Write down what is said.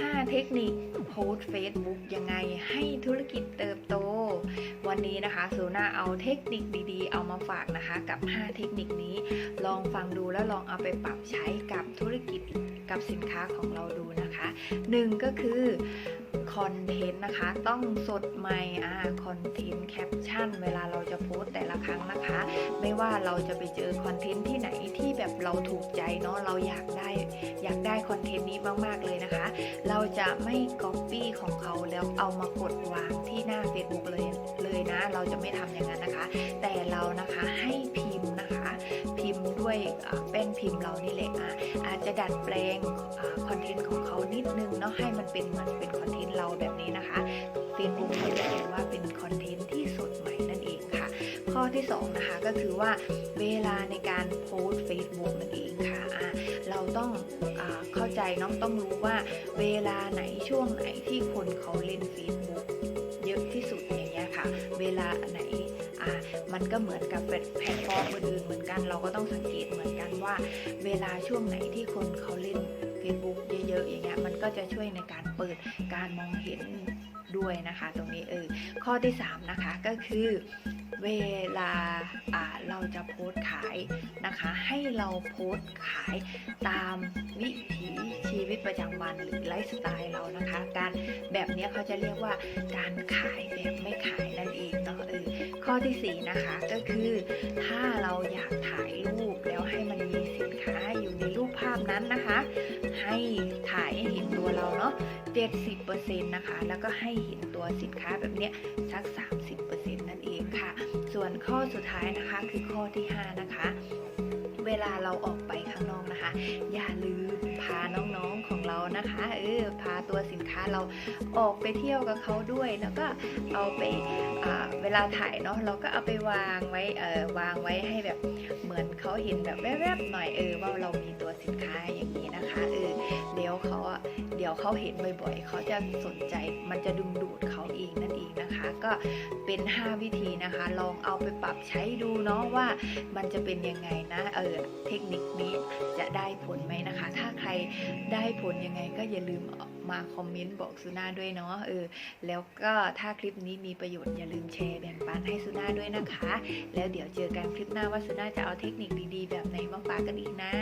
5 เทคนิคโพสต์ Facebook ยังไงให้ธุรกิจเติบโต วันนี้นะคะโซนาเอาเทคนิคดีๆ เอามาฝากนะคะกับ 5 เทคนิคนี้ ลองฟังดูแล้วลองเอาไปปรับใช้กับธุรกิจกับสินค้าของเราดูนะคะหนึ่งก็คือคอนเทนต์นะคะ ต้องสดใหม่อ่าคอนเทนต์แคปชั่นเวลาเราจะโพสต์แต่ละครั้งนะคะ ไม่ว่าเราจะไปเจอคอนเทนต์ที่ไหนที่แบบเราถูกใจเนาะเราอยากได้ากได้คอนเทนต์นี้มาก ๆ เลยนะคะ เราจะไม่ก๊อปปี้ของเขาแล้วเอามากดวางที่หน้า Facebook เลยเลยนะ เราจะไม่ทำอย่างนั้นนะคะ แต่เรานะคะให้พิมพ์นะคะ พิมพ์ด้วยเป็นพิมพ์เรานี่แหละอะอาจจะดัดแปลงคอนเทนต์ของเขานิดนึงเนาะให้มันเป็นเหมือนเป็นคอนเทนต์เราแบบนี้นะคะ Facebook เขาจะเห็นว่าเป็นคอนเทนต์ที่สดใหม่นั่นเองค่ะ ข้อที่สองนะคะก็คือว่าเวลาในการโพสต์ Facebook นั่นเองค่ะ ต้องอเข้าใจเน้องต้องรู้ว่าเวลาไหนช่วงไหนที่คนเขาเล่น Facebook เยอะที่สุดอย่างเงี้ยค่ะ เวลาไหนมันก็เหมือนกับแพลตฟอร์มอื่นๆเหมือนกัน เราก็ต้องสังเกตเหมือนกันว่า เวลาช่วงไหนที่คนเขาเล่น Facebook เยอะๆอย่างเงี้ยมันก็จะช่วยในการเปิดการมองเห็นด้วยนะคะ ตรงนี้เออข้อที่สามนะคะก็คือ เวลาเราจะโพสขายนะคะ ให้เราโพสขายตามวิถีชีวิตประจำวันหรือไลฟ์สไตล์เรานะคะ การแบบนี้เขาจะเรียกว่าการขายแบบไม่ขายนั่นเองเนาะเออข้อที่สี่นะคะก็คือถ้าเราอยากถ่ายรูปแล้วให้มันมีสินค้าอยู่ในรูปภาพนั้นนะคะ ให้ถ่ายให้เห็นตัวเราเนาะ70%นะคะ แล้วก็ให้เห็นตัวสินค้าแบบเนี้ยสัก 30%นั่นเอง ค่ะ ส่วนข้อสุดท้ายนะคะคือข้อที่ 5 นะคะ เวลาเราออกไปข้างนอกนะคะ อย่าลืมพาน้องๆของเรานะคะเออพาตัวสินค้าเราออกไปเที่ยวกับเขาด้วยแล้วก็เอาไปอ่าเวลาถ่ายเนาะเราก็เอาไปวางไว้วางไว้ให้แบบเหมือนเขาเห็นแบบแวบๆหน่อยเออว่าเรามีตัวสินค้าอย่างนี้นะคะเออ เดี๋ยวเขาเห็นบ่อยๆ เขาจะสนใจมันจะดึงดูดเขาเองนั่นเองนะคะ ก็เป็น 5 วิธีนะคะ ลองเอาไปปรับใช้ดูเนาะว่ามันจะเป็นยังไงนะเออเทคนิคนี้จะได้ผลไหมนะคะ ถ้าใครได้ผลยังไงก็อย่าลืมมาคอมเมนต์บอกสุน่าด้วยเนาะเออแล้วก็ถ้าคลิปนี้มีประโยชน์อย่าลืมแชร์แบ่งปันให้สุน่าด้วยนะคะ แล้วเดี๋ยวเจอกันคลิปหน้าว่าสุน่าจะเอาเทคนิคดีๆ แบบไหนมาฝากกันอีกนะ